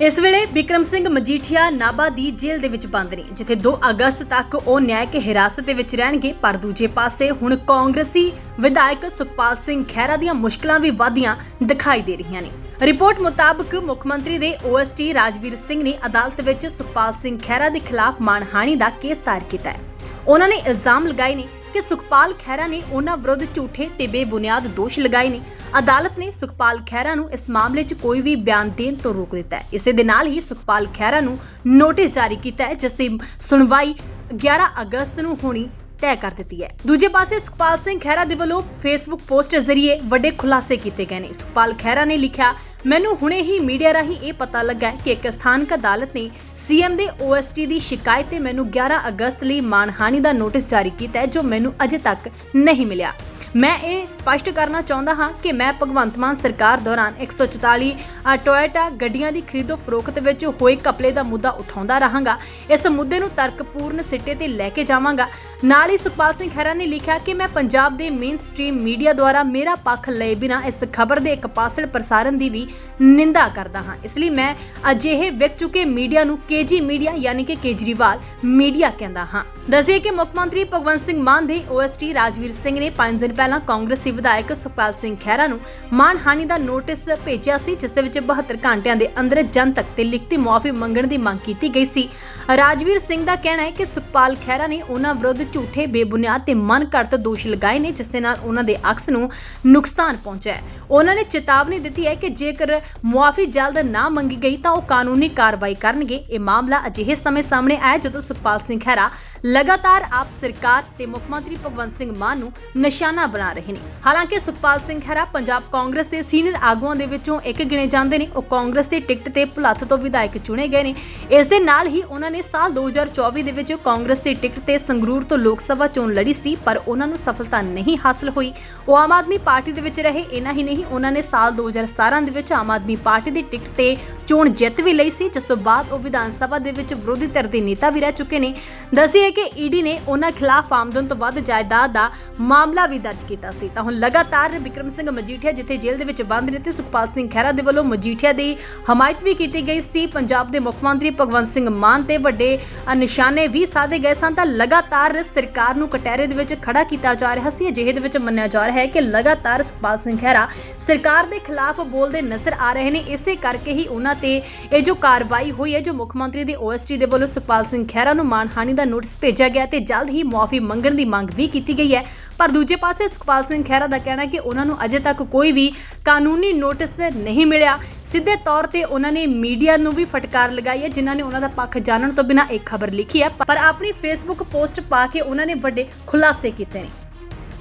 ਇਸ ਵੇਲੇ ਵਿਕਰਮ ਸਿੰਘ ਮਜੀਠੀਆ ਨਾਭਾ ਦੀ ਜੇਲ੍ਹ ਦੇ ਵਿੱਚ ਬੰਦ ਨੇ, ਜਿੱਥੇ 2 ਅਗਸਤ ਤੱਕ ਉਹ ਨਿਆਇਕ ਹਿਰਾਸਤ ਦੇ ਵਿੱਚ ਰਹਿਣਗੇ, ਪਰ ਦੂਜੇ ਪਾਸੇ ਹੁਣ ਕਾਂਗਰਸੀ ਵਿਧਾਇਕ ਸੁਖਪਾਲ ਸਿੰਘ ਖਹਿਰਾ ਦੀਆਂ ਮੁਸ਼ਕਲਾਂ ਵੀ ਵਧੀਆਂ ਦਿਖਾਈ ਦੇ ਰਹੀਆਂ ਨੇ। ਰਿਪੋਰਟ ਮੁਤਾਬਕ ਮੁੱਖ ਮੰਤਰੀ ਦੇ ਓਐਸਟੀ ਰਾਜਵੀਰ ਸਿੰਘ ਨੇ ਅਦਾਲਤ ਵਿੱਚ ਸੁਖਪਾਲ ਸਿੰਘ ਖਹਿਰਾ ਦੇ ਖਿਲਾਫ ਮਾਨਹਾਨੀ ਦਾ ਕੇਸ ਦਾਇਰ ਕੀਤਾ ਹੈ। ਉਹਨਾਂ ਨੇ ਇਲਜ਼ਾਮ ਲਗਾਏ ਨੇ ਕਿ ਸੁਖਪਾਲ ਖਹਿਰਾ ਨੇ ਉਹਨਾਂ ਵਿਰੁੱਧ ਝੂਠੇ ਤੇ ਬੇਬੁਨਿਆਦ ਦੋਸ਼ ਲਗਾਏ ਨੇ। ਅਦਾਲਤ ਨੇ ਸੁਖਪਾਲ ਖਹਿਰਾ ਨੂੰ ਇਸ ਮਾਮਲੇ 'ਚ ਕੋਈ ਵੀ ਬਿਆਨ ਦੇਣ ਤੋਂ ਰੋਕ ਦਿੱਤਾ ਹੈ। ਇਸੇ ਦੇ ਨਾਲ ਹੀ ਸੁਖਪਾਲ ਖਹਿਰਾ ਨੂੰ ਨੋਟਿਸ ਜਾਰੀ ਕੀਤਾ ਹੈ, ਜਿਸ ਦੀ ਸੁਣਵਾਈ 11 ਅਗਸਤ ਨੂੰ ਹੋਣੀ ਤੈਅ ਕਰ ਦਿੱਤੀ ਹੈ। ਦੂਜੇ ਪਾਸੇ ਸੁਖਪਾਲ ਸਿੰਘ ਖਹਿਰਾ ਦੇ ਵੱਲੋਂ ਫੇਸਬੁੱਕ ਪੋਸਟ ਜ਼ਰੀਏ ਵੱਡੇ ਖੁਲਾਸੇ ਕੀਤੇ ਗਏ ਨੇ। ਸੁਖਪਾਲ ਖਹਿਰਾ ਨੇ ਲਿਖਿਆ ਮੈਨੂੰ ਹੁਣੇ ਹੀ ਮੀਡੀਆ ਰਾਹੀਂ ਇਹ ਪਤਾ ਲੱਗਾ ਕਿ ਇੱਕ ਸਥਾਨਕ ਅਦਾਲਤ ਨੇ ਸੀਐਮ ਦੇ ਓਐਸਟੀ ਦੀ ਸ਼ਿਕਾਇਤ ਤੇ ਮੈਨੂੰ 11 ਅਗਸਤ ਲਈ ਮਾਨਹਾਨੀ ਦਾ ਨੋਟਿਸ ਜਾਰੀ ਕੀਤਾ ਹੈ, ਜੋ ਮੈਨੂੰ ਅਜੇ ਤੱਕ ਨਹੀਂ ਮਿਲਿਆ। ਮੈਂ ਇਹ ਸਪਸ਼ਟ ਕਰਨਾ ਚਾਹੁੰਦਾ ਹਾਂ ਕਿ ਮੈਂ ਭਗਵੰਤ ਮਾਨ ਸਰਕਾਰ ਦੌਰਾਨ 144 ਅ, ਟੋਇਟਾ ਗੱਡੀਆਂ ਦੀ ਖਰੀਦੋ ਫਰੋਖਤ ਵਿੱਚ ਹੋਏ ਕਪਲੇ ਦਾ ਮੁੱਦਾ ਉਠਾਉਂਦਾ ਰਹਾਂਗਾ। ਇਸ ਮੁੱਦੇ ਨੂੰ ਤਰਕਪੂਰਨ ਸਿੱਟੇ ਤੇ ਲੈ ਕੇ ਜਾਵਾਂਗਾ। ਨਾਲ ਹੀ ਸੁਖਪਾਲ ਸਿੰਘ ਖਹਿਰਾ ਨੇ ਲਿਖਿਆ ਕਿ ਮੈਂ ਪੰਜਾਬ ਦੇ ਮੇਨ ਸਟ੍ਰੀਮ ਮੀਡੀਆ ਦੁਆਰਾ ਮੇਰਾ ਪੱਖ ਲਏ ਬਿਨਾਂ ਇਸ ਖਬਰ ਦੇ ਇੱਕ ਪਾਸੜ ਪ੍ਰਸਾਰਣ ਦੀ ਵੀ ਨਿੰਦਾ ਕਰਦਾ ਹਾਂ। ਇਸ ਲਈ ਮੈਂ ਅਜਿਹੇ ਵਿਕ ਚੁੱਕੇ ਮੀਡੀਆ ਨੂੰ ਕੇਜੀ ਮੀਡੀਆ ਯਾਨੀ ਕਿ ਕੇਜਰੀਵਾਲ ਮੀਡੀਆ ਕਹਿੰਦਾ ਹਾਂ। ਦੱਸਿਏ ਕਿ ਮੁੱਖ ਮੰਤਰੀ ਭਗਵੰਤ ਸਿੰਘ ਮਾਨ ਦੇ ਓਐਸਟੀ ਰਾਜਵੀਰ ਸਿੰਘ ਨੇ 5 ਦਿਨ ਪਹਿਲਾਂ ਕਾਂਗਰਸੀ ਵਿਧਾਇਕ ਸੁਖਪਾਲ ਸਿੰਘ ਖਹਿਰਾ ਨੂੰ ਮਾਨਹਾਨੀ ਦਾ ਨੋਟਿਸ ਭੇਜਿਆ ਸੀ, ਜਿਸ ਦੇ ਵਿੱਚ 72 ਘੰਟਿਆਂ ਦੇ ਅੰਦਰ ਜਨਤਕ ਤੇ ਲਿਖਤੀ ਮੁਆਫੀ ਮੰਗਣ ਦੀ ਮੰਗ ਕੀਤੀ ਗਈ ਸੀ। ਰਾਜਵੀਰ ਸਿੰਘ ਦਾ ਕਹਿਣਾ ਹੈ ਕਿ ਸੁਖਪਾਲ ਖਹਿਰਾ ਨੇ ਉਹਨਾਂ ਵਿਰੁੱਧ ਝੂਠੇ, ਬੇਬੁਨਿਆਦ ਤੇ ਮਨ ਘੜਤ ਦੋਸ਼ ਲਗਾਏ ਨੇ, ਜਿਸ ਦੇ ਨਾਲ ਉਹਨਾਂ ਦੇ ਅਕਸ ਨੂੰ ਨੁਕਸਾਨ ਪਹੁੰਚਿਆ ਹੈ। ਉਹਨਾਂ ਨੇ ਚੇਤਾਵਨੀ ਦਿੱਤੀ ਹੈ ਕਿ ਜੇਕਰ ਮੁਆਫੀ ਜਲਦ ਨਾ ਮੰਗੀ ਗਈ ਤਾਂ ਉਹ ਕਾਨੂੰਨੀ ਕਾਰਵਾਈ ਕਰਨਗੇ। ਇਹ ਮਾਮਲਾ ਅਜਿਹੇ ਸਮੇਂ ਸਾਹਮਣੇ ਆਇਆ ਜਦੋਂ ਸੁਖਪਾਲ ਸਿੰਘ ਖਹਿਰਾ ਲਗਾਤਾਰ ਆਪ ਸਰਕਾਰ ਤੇ ਮੁੱਖ ਮੰਤਰੀ ਭਗਵੰਤ ਸਿੰਘ ਮਾਨ ਨੂੰ ਨਿਸ਼ਾਨਾ ਬਣਾ ਰਹੇ ਨੇ। ਹਾਲਾਂਕਿ ਸੁਖਪਾਲ ਸਿੰਘ ਖਹਿਰਾ ਪੰਜਾਬ ਕਾਂਗਰਸ ਦੇ ਸੀਨੀਅਰ ਆਗੂਆਂ ਦੇ ਵਿੱਚੋਂ ਇੱਕ ਗਿਣੇ ਜਾਂਦੇ ਨੇ। ਉਹ ਕਾਂਗਰਸ ਦੀ ਟਿਕਟ ਤੇ ਭੁਲੱਥ ਤੋਂ ਵਿਧਾਇਕ ਚੁਣੇ ਗਏ ਨੇ। ਇਸ ਦੇ ਨਾਲ ਹੀ ਉਹਨਾਂ ਨੇ ਸਾਲ 2024 ਦੇ ਵਿੱਚ ਕਾਂਗਰਸ ਦੀ ਟਿਕਟ ਤੇ ਸੰਗਰੂਰ ਤੋਂ ਲੋਕ ਸਭਾ ਚੋਣ ਲੜੀ ਸੀ, ਪਰ ਉਹਨਾਂ ਨੂੰ ਸਫਲਤਾ ਨਹੀਂ ਹਾਸਲ ਹੋਈ। ਉਹ ਆਮ ਆਦਮੀ ਪਾਰਟੀ ਦੇ ਵਿੱਚ ਰਹੇ। ਇਨਾ ਹੀ ਨਹੀਂ, ਉਹਨਾਂ ਨੇ ਸਾਲ 2017 ਦੇ ਵਿੱਚ ਆਮ ਆਦਮੀ ਪਾਰਟੀ ਦੀ ਟਿਕਟ ਤੇ ਚੋਣ ਜਿੱਤ ਵੀ ਲਈ ਸੀ, ਜਿਸ ਤੋਂ ਬਾਅਦ ਉਹ ਵਿਧਾਨ ਸਭਾ ਦੇ ਵਿੱਚ ਵਿਰੋਧੀ ਧਿਰ ਦੇ ਨੇਤਾ ਵੀ ਰਹਿ ਚੁੱਕੇ ਨੇ। ਦੱਸਿਆ ਦੱਸੀਏ ਕਿ ਈਡੀ ਨੇ ਉਹਨਾਂ ਖਿਲਾਫ ਆਮਦਨ ਤੋਂ ਵੱਧ ਜਾਇਦਾਦ ਦਾ ਮਾਮਲਾ ਵੀ ਦਰਜ ਕੀਤਾ ਸੀ। ਤਾਂ ਹੁਣ ਲਗਾਤਾਰ ਵਿਕਰਮ ਸਿੰਘ ਮਜੀਠੀਆ ਜਿੱਥੇ ਜੇਲ੍ਹ ਦੇ ਵਿੱਚ ਬੰਦ ਨੇ ਤੇ ਸੁਖਪਾਲ ਸਿੰਘ ਖਹਿਰਾ ਦੇ ਵੱਲੋਂ ਮਜੀਠੀਆ ਦੀ ਹਮਾਇਤ ਵੀ ਕੀਤੀ ਗਈ ਸੀ। ਪੰਜਾਬ ਦੇ ਮੁੱਖ ਮੰਤਰੀ ਭਗਵੰਤ ਸਿੰਘ ਮਾਨ ਤੇ ਵੱਡੇ ਨਿਸ਼ਾਨੇ ਵੀ ਸਾਧੇ ਗਏ ਸਨ। ਤਾਂ ਲਗਾਤਾਰ ਸਰਕਾਰ ਨੂੰ ਕਟਹਿਰੇ ਦੇ ਵਿੱਚ ਖੜਾ ਕੀਤਾ ਜਾ ਰਿਹਾ ਸੀ। ਅਜਿਹੇ ਦੇ ਵਿੱਚ ਮੰਨਿਆ ਜਾ ਰਿਹਾ ਹੈ ਕਿ ਲਗਾਤਾਰ ਸੁਖਪਾਲ ਸਿੰਘ ਖਹਿਰਾ ਸਰਕਾਰ ਦੇ ਖਿਲਾਫ ਬੋਲਦੇ ਨਜ਼ਰ ਆ ਰਹੇ ਨੇ। ਇਸੇ ਕਰਕੇ ਹੀ ਉਹਨਾਂ ਤੇ ਇਹ ਜੋ ਕਾਰਵਾਈ ਹੋਈ ਹੈ, ਜੋ ਮੁੱਖ ਮੰਤਰੀ ਦੇ ਓਐਸਟੀ ਦੇ ਵੱਲੋਂ ਸੁਖਪਾਲ ਸਿੰਘ ਖਹਿਰਾ ਨੂੰ ਮਾਨਹਾਨੀ ਦਾ ਨੋਟਿਸ ਭੇਜਿਆ ਗਿਆ ਤੇ ਜਲਦ ਹੀ ਮੁਆਫੀ ਮੰਗਣ ਦੀ ਮੰਗ ਵੀ ਕੀਤੀ ਗਈ ਹੈ। ਪਰ ਦੂਜੇ ਪਾਸੇ ਸੁਖਪਾਲ ਸਿੰਘ ਖਹਿਰਾ ਦਾ ਕਹਿਣਾ ਹੈ ਕਿ ਉਹਨਾਂ ਨੂੰ ਅਜੇ ਤੱਕ ਕੋਈ ਵੀ ਕਾਨੂੰਨੀ ਨੋਟਿਸ ਨਹੀਂ ਮਿਲਿਆ। ਸਿੱਧੇ ਤੌਰ ਤੇ ਉਹਨਾਂ ਨੇ ਮੀਡੀਆ ਨੂੰ ਵੀ ਫਟਕਾਰ ਲਗਾਈ ਹੈ, ਜਿਨ੍ਹਾਂ ਨੇ ਉਹਨਾਂ ਦਾ ਪੱਖ ਜਾਣਨ ਤੋਂ ਬਿਨਾਂ ਇੱਕ ਖਬਰ ਲਿਖੀ ਹੈ। ਪਰ ਆਪਣੀ ਫੇਸਬੁੱਕ ਪੋਸਟ ਪਾ ਕੇ ਉਹਨਾਂ ਨੇ ਵੱਡੇ ਖੁਲਾਸੇ ਕੀਤੇ ਨੇ।